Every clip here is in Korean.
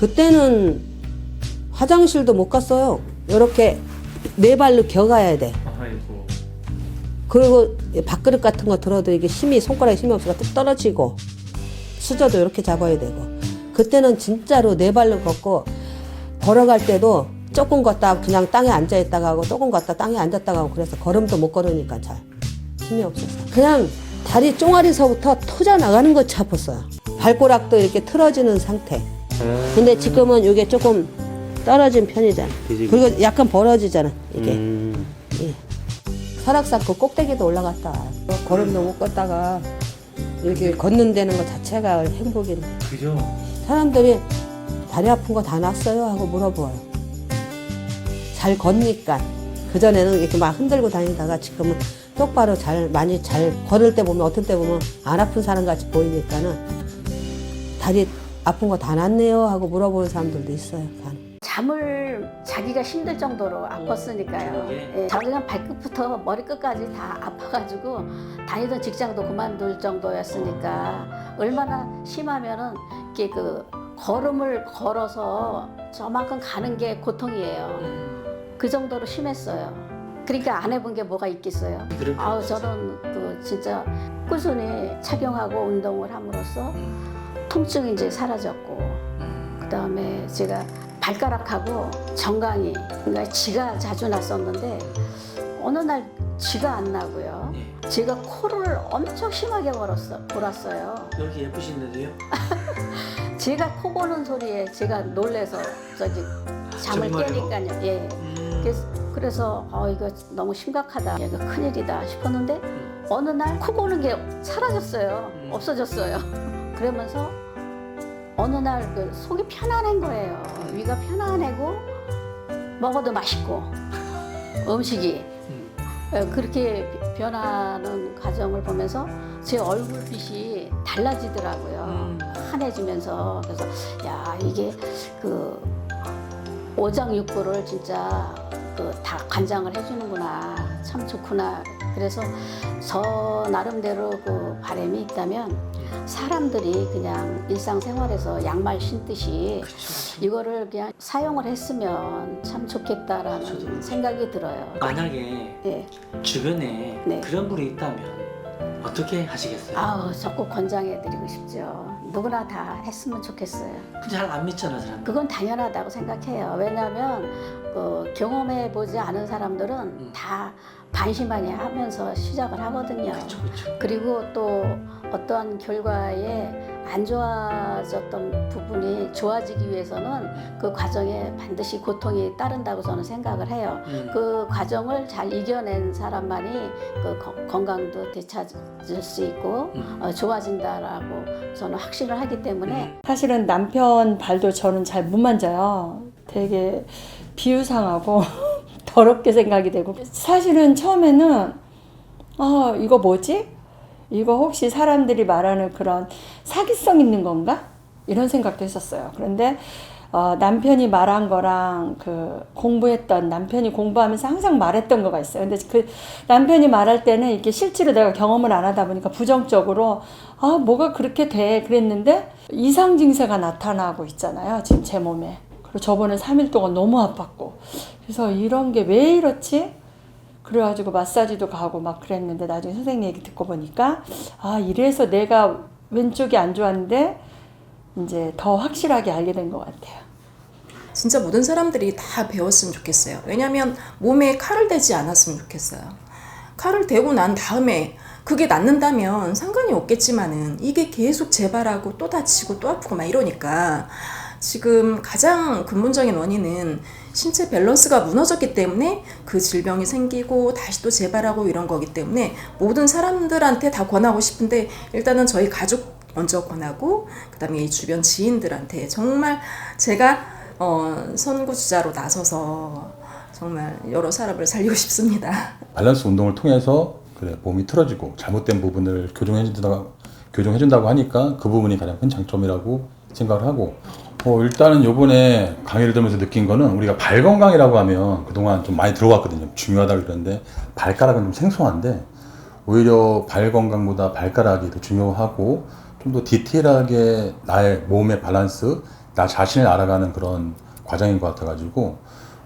그때는 화장실도 못 갔어요. 이렇게 네 발로 겨가야 돼. 아이고. 그리고 밥그릇 같은 거 들어도 이게 힘이 손가락에 힘이 없어서 뚝 떨어지고 수저도 이렇게 잡아야 되고 그때는 진짜로 네 발로 걷고 걸어갈 때도 조금 걷다 그냥 땅에 앉아 있다가 하고 조금 걷다 땅에 앉았다가 하고 그래서 걸음도 못 걸으니까 잘 힘이 없어서 그냥 다리 종아리서부터 터져 나가는 것이 아팠어요 발가락도 이렇게 틀어지는 상태 근데 지금은 이게 조금 떨어진 편이잖아 뒤집이. 그리고 약간 벌어지잖아 이게 음. 예. 설악산 그 꼭대기도 올라갔다 걸음도 못 걷다가 이렇게 걷는 데는 것 자체가 행복이네 그죠? 사람들이 다리 아픈 거 다 났어요 하고 물어봐요 잘 걷니까 그전에는 이렇게 막 흔들고 다니다가 지금은 똑바로 잘 많이 잘 걸을 때 보면 어떤 때 보면 안 아픈 사람 같이 보이니까는 다리 아픈 거다 났네요 하고 물어보는 사람들도 있어요 간혹. 잠을 자기가 힘들 정도로 아팠으니까요. 그러게. 예, 자기가 발끝부터 머리끝까지 다 아파가지고 다니던 직장도 그만둘 정도였으니까 얼마나 심하면은 이게 그 걸음을 걸어서 저만큼 가는 게 고통이에요. 그 정도로 심했어요. 그러니까 안 해본 게 뭐가 있겠어요. 거 아우 저는 그 진짜 꾸준히 착용하고 운동을 함으로써 통증이 이제 사라졌고 그 다음에 제가 발가락하고 정강이 그러니까 쥐가 자주 났었는데 어느 날 쥐가 안 나고요. 예. 제가 코를 엄청 심하게 걸었어, 골았어요. 여기 예쁘신데도요? 제가 코 고는 소리에 제가 놀래서 저기 잠을 정말요? 깨니까요. 예. 음. 그래서, 그래서 어 이거 너무 심각하다. 이거 큰일이다 싶었는데 어느 날 코 고는 게 사라졌어요. 음. 없어졌어요. 그러면서 어느 날 그 속이 편안한 거예요. 위가 편안하고 먹어도 맛있고 음식이 음. 예, 그렇게 변하는 과정을 보면서 제 얼굴빛이 달라지더라고요. 음. 환해지면서 그래서 야 이게 그 오장육부를 진짜 그 다 관장을 해주는구나 참 좋구나 그래서 저 나름대로 그 바람이 있다면 사람들이 그냥 일상생활에서 양말 신듯이 그쵸, 그쵸. 이거를 그냥 사용을 했으면 참 좋겠다라는 저도. 생각이 들어요. 만약에 예. 주변에 네. 그런 분이 있다면 어떻게 하시겠어요? 아우 적극 권장해드리고 싶죠. 누구나 다 했으면 좋겠어요. 잘 안 믿잖아 사람. 그건 당연하다고 생각해요. 왜냐하면 그 경험해 보지 않은 사람들은 다 반신반의 하면서 시작을 하거든요. 그쵸 그쵸. 그리고 또 어떠한 결과에 안 좋아졌던 부분이 좋아지기 위해서는 그 과정에 반드시 고통이 따른다고 저는 생각을 해요. 음. 그 과정을 잘 이겨낸 사람만이 그 거- 건강도 되찾을 수 있고 음. 어, 좋아진다라고 저는 확신을 하기 때문에 사실은 남편 발도 저는 잘 못 만져요. 되게 비유상하고 더럽게 생각이 되고 사실은 처음에는 아 이거 뭐지? 이거 혹시 사람들이 말하는 그런 사기성 있는 건가? 이런 생각도 했었어요. 그런데 어, 남편이 말한 거랑 그 공부했던 남편이 공부하면서 항상 말했던 거가 있어요. 근데 그 남편이 말할 때는 이렇게 실제로 내가 경험을 안 하다 보니까 부정적으로 아 뭐가 그렇게 돼 그랬는데 이상 증세가 나타나고 있잖아요. 지금 제 몸에. 그리고 저번에 3일 동안 너무 아팠고 그래서 이런 게 왜 이렇지? 그래가지고 마사지도 가고 막 그랬는데 나중에 선생님 얘기 듣고 보니까 아 이래서 내가 왼쪽이 안 좋았는데 이제 더 확실하게 알게 된 것 같아요. 진짜 모든 사람들이 다 배웠으면 좋겠어요. 왜냐하면 몸에 칼을 대지 않았으면 좋겠어요. 칼을 대고 난 다음에 그게 낫는다면 상관이 없겠지만은 이게 계속 재발하고 또 다치고 또 아프고 막 이러니까 지금 가장 근본적인 원인은 신체 밸런스가 무너졌기 때문에 그 질병이 생기고 다시 또 재발하고 이런 거기 때문에 모든 사람들한테 다 권하고 싶은데 일단은 저희 가족 먼저 권하고 그다음에 이 주변 지인들한테 정말 제가 어, 선구주자로 나서서 정말 여러 사람을 살리고 싶습니다. 밸런스 운동을 통해서 그래 몸이 틀어지고 잘못된 부분을 교정해 준다 교정해 준다고 하니까 그 부분이 가장 큰 장점이라고 생각을 하고 어, 일단은 요번에 강의를 들으면서 느낀 거는 우리가 발 건강이라고 하면 그동안 좀 많이 들어왔거든요 중요하다 그러는데 발가락은 좀 생소한데 오히려 발 건강보다 발가락이 더 중요하고 좀 더 디테일하게 나의 몸의 밸런스 나 자신을 알아가는 그런 과정인 것 같아가지고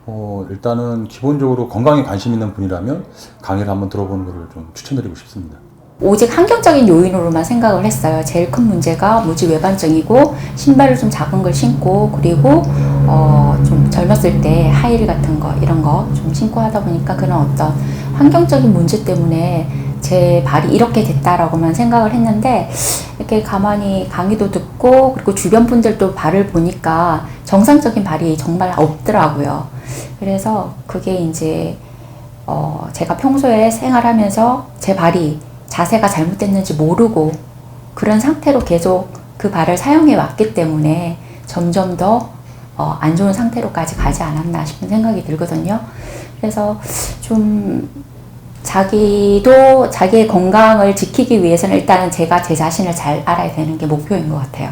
어, 일단은 기본적으로 건강에 관심 있는 분이라면 강의를 한번 들어보는 것을 좀 추천드리고 싶습니다. 오직 환경적인 요인으로만 생각을 했어요. 제일 큰 문제가 무지 외반증이고 신발을 좀 작은 걸 신고 그리고 어, 좀 젊었을 때 하이힐 같은 거 이런 거 좀 신고 하다 보니까 그런 어떤 환경적인 문제 때문에 제 발이 이렇게 됐다라고만 생각을 했는데 이렇게 가만히 강의도 듣고 그리고 주변 분들도 발을 보니까 정상적인 발이 정말 없더라고요. 그래서 그게 이제 어, 제가 평소에 생활하면서 제 발이 자세가 잘못됐는지 모르고 그런 상태로 계속 그 발을 사용해 왔기 때문에 점점 더 어, 안 좋은 상태로까지 가지 않았나 싶은 생각이 들거든요. 그래서 좀 자기도 자기의 건강을 지키기 위해서는 일단은 제가 제 자신을 잘 알아야 되는 게 목표인 것 같아요.